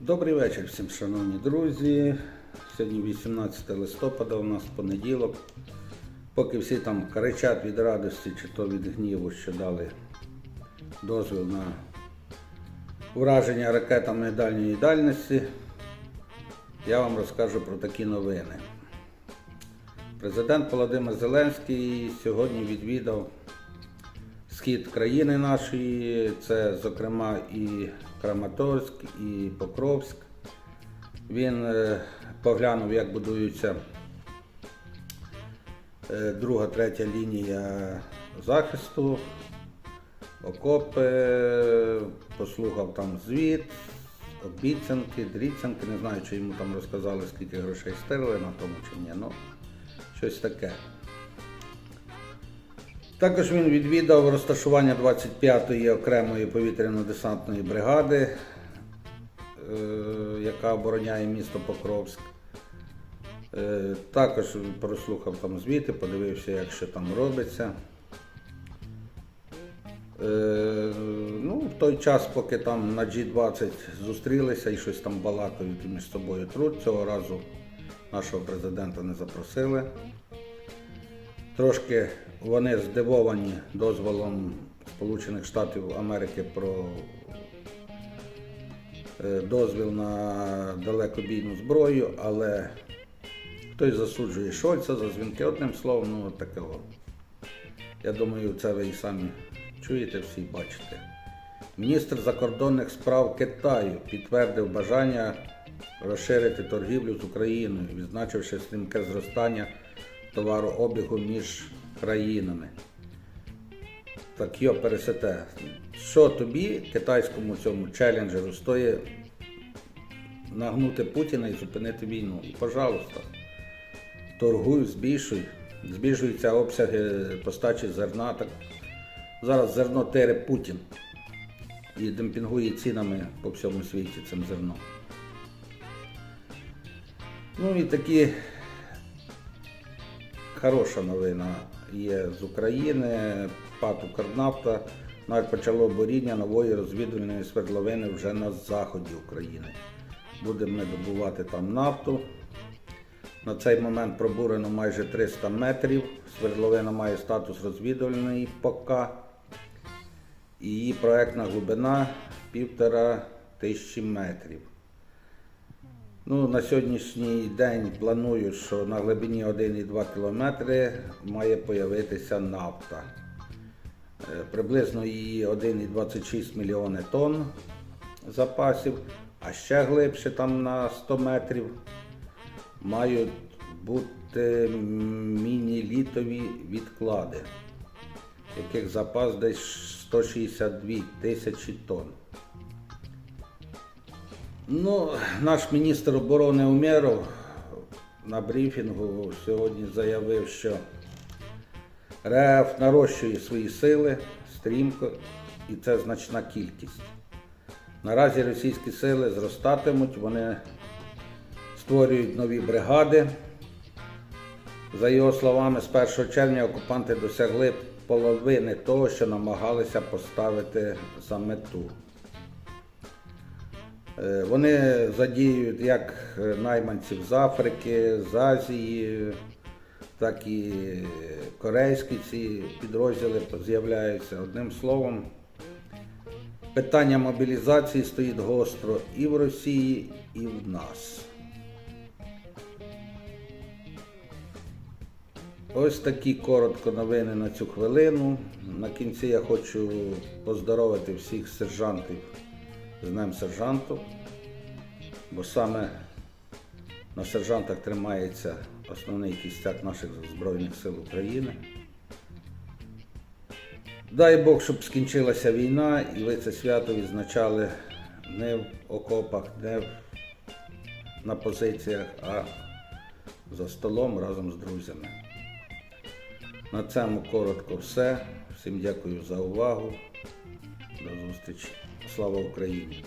Добрий вечір всім, шановні друзі. Сьогодні 18 листопада, у нас понеділок. Поки всі там кричать від радості чи то від гніву, що дали дозвіл на ураження ракетами дальньої дальності, я вам розкажу про такі новини. Президент Володимир Зеленський сьогодні відвідав схід країни нашої, це, зокрема, і Краматорськ, і Покровськ. Він е, поглянув, як будуються е, друга, третя лінія захисту, окопи, послухав там звіт, обіцянки, дріцянки. Не знаю, чи йому там розказали, скільки грошей стерли на тому чи ні. Ну, щось таке. Також він відвідав розташування 25-ї окремої повітряно-десантної бригади, е, яка обороняє місто Покровськ. Е, Також прослухав там звіти, подивився, як що там робиться. Е, Ну, в той час, поки там на G20 зустрілися і щось там балакають між собою труд, цього разу нашого президента не запросили. Трошки вони здивовані дозволом Сполучених Штатів Америки про е, дозвіл на далекобійну зброю, але хтось засуджує Шольца за дзвінки. Одним словом, ну от таке. Я думаю, це ви і самі чуєте всі бачите. Міністр закордонних справ Китаю підтвердив бажання розширити торгівлю з Україною, відзначивши стрімке зростання товарообігу між країнами. Так йо пересете. Що тобі, китайському цьому челенджеру, стоїть нагнути Путіна і зупинити війну? Пожалуйста, торгуй, збільшуй. Збільшуються обсяги постачі зерна. Так зараз зерно тере Путін і демпінгує цінами по всьому світі цим зерном. Ну і такі хороша новина є з України. ПАТ «Укрнафта» навіть почало боріння нової розвідувальної свердловини вже на заході України. Будемо ми добувати там нафту. На цей момент пробурено майже 300 метрів. Свердловина має статус розвідувальної. І її проектна глибина півтора тисячі метрів. Ну, на сьогоднішній день планують, що на глибині 1,2 км має появитися нафта. Е, Приблизно її 1,26 мільйони тонн запасів, а ще глибше там на 100 метрів мають бути міні-літові відклади, яких запас десь 162 тисячі тонн. Ну, наш міністр оборони Умєров на брифінгу сьогодні заявив, що РФ нарощує свої сили стрімко, і це значна кількість. Наразі російські сили зростатимуть, вони створюють нові бригади. За його словами, з 1 червня окупанти досягли половини того, що намагалися поставити за мету. Е, Вони задіюють як е, найманців з Африки, з Азії, так і корейські ці підрозділи з'являються. Одним словом, питання мобілізації стоїть гостро і в Росії, і в нас. Ось такі коротко новини на цю хвилину. На кінці я хочу поздоровити всіх сержантів з Днем сержанту, бо саме на сержантах тримається основний кістяк наших Збройних сил України. Дай Бог, щоб скінчилася війна і ви це свято відзначали не в окопах, не на позиціях, а за столом разом з друзями. На цьому коротко все. Всім дякую за увагу. До зустрічі. Слава Україні!